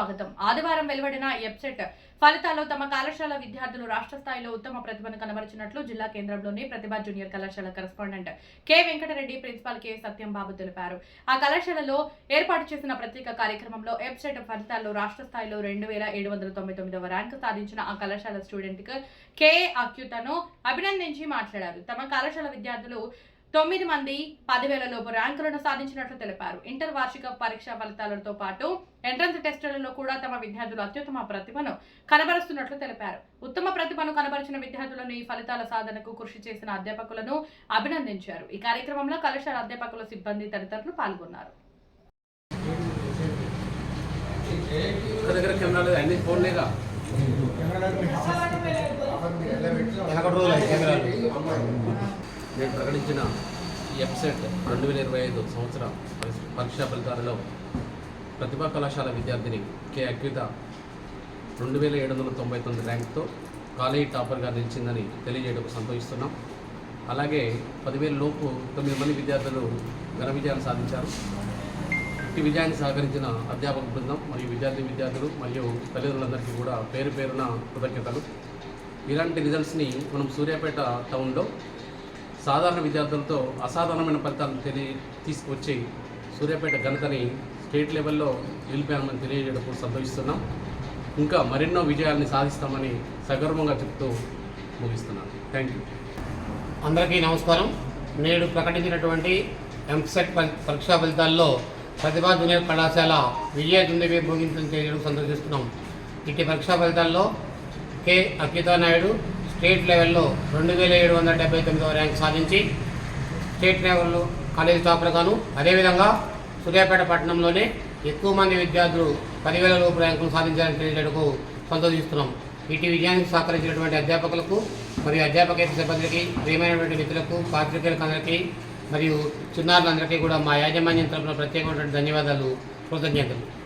స్వాగతం. ఆదివారం వెలువడిన ఎబ్సెట్ ఫలితాల్లో తమ కళాశాల విద్యార్థులు రాష్ట్ర స్థాయిలో ఉత్తమ ప్రతిభను కనబరిచినట్లు జిల్లా కేంద్రంలోని ప్రతిభ జూనియర్ కళాశాల correspondent K Venkata Reddy principal K Satyam Babu తెలిపారు. ఆ కళాశాలలో ఏర్పాటు చేసిన ప్రత్యేక కార్యక్రమంలో ఎబ్సెట్ ఫలితాల్లో రాష్ట్ర స్థాయిలో రెండు వేల ఏడు వందల తొంభై తొమ్మిదవ ర్యాంకు సాధించిన ఆ కళాశాల స్టూడెంట్ కె అక్యుతను అభినందించి మాట్లాడారు. తమ కళాశాల విద్యార్థులు తొమ్మిది మంది పదివేల లోపు ర్యాంకులను సాధించినట్లు తెలిపారు. ఇంటర్ వార్షిక పరీక్షా ఫలితాలతో పాటు ఎంట్రన్స్ టెస్టులలో కూడా తమ విద్యార్థులు అత్యుత్తమ ప్రతిభను కనబరుస్తున్నట్లు తెలిపారు. ఉత్తమ ప్రతిభను కనబరిచిన విద్యార్థులను ఈ ఫలితాల సాధనకు కృషి చేసిన అధ్యాపకులను అభినందించారు. ఈ కార్యక్రమంలో కళాశాల అధ్యాపకుల సిబ్బంది తదితరులు పాల్గొన్నారు. కెమెరాలు నేను ప్రకటించిన ఎప్సెట్ రెండు వేల ఇరవై ఐదు సంవత్సర పరీక్షా ఫలితాలలో ప్రతిభా కళాశాల విద్యార్థిని కె. అక్విత రెండు వేల ఏడు వందల తొంభై తొమ్మిది ర్యాంక్తో కాలేజీ టాపర్గా నిలిచిందని తెలియజేయడం సంతోషిస్తున్నాం. అలాగే పదివేల లోపు తొమ్మిది మంది విద్యార్థులు ఘన విజయాన్ని సాధించారు. ఈ విజయాన్ని సహకరించిన అధ్యాపక బృందం మరియు విద్యార్థి విద్యార్థులు మరియు తల్లిదండ్రులందరికీ కూడా పేరు పేరున కృతజ్ఞతలు. ఇలాంటి రిజల్ట్స్ని మనం సూర్యాపేట టౌన్లో సాధారణ విద్యార్థులతో అసాధారణమైన ఫలితాలను తెలియ తీసుకువచ్చి సూర్యాపేట ఘనతని స్టేట్ లెవెల్లో నిలిపామని తెలియజేయడం సంతోషిస్తున్నాం ఇంకా మరెన్నో విజయాల్ని సాధిస్తామని సగర్వంగా చెప్తూ ముగిస్తున్నాను. Thank you. అందరికీ నమస్కారం. నేడు ప్రకటించినటువంటి ఎంసెట్ పరీక్షా ఫలితాల్లో ప్రతిభా జూనియర్ కళాశాల విజయ దుందివి భోగించడం చేయడం సంతోషిస్తున్నాం ఇట్టి పరీక్షా ఫలితాల్లో కె. అక్కితా నాయుడు స్టేట్ లెవెల్లో రెండు వేల ఏడు వందల డెబ్బై తొమ్మిదవ ర్యాంక్ సాధించి స్టేట్ లెవెల్లో కాలేజీ టాపర్ గాను అదేవిధంగా సూర్యాపేట పట్టణంలోనే ఎక్కువ మంది విద్యార్థులు పదివేల లోపు ర్యాంకులు సాధించాలని తెలియజేటకు సంతోషిస్తున్నాం. ఇటు విజయానికి సహకరించినటువంటి అధ్యాపకులకు మరియు అధ్యాపకేతర సిబ్బందికి ప్రియమైనటువంటి మిత్రులకు పాత్రికేయులకు అందరికీ మరియు చిన్నారులందరికీ కూడా మా యాజమాన్యం తరపున ప్రత్యేకమైనటువంటి ధన్యవాదాలు. కృతజ్ఞతలు.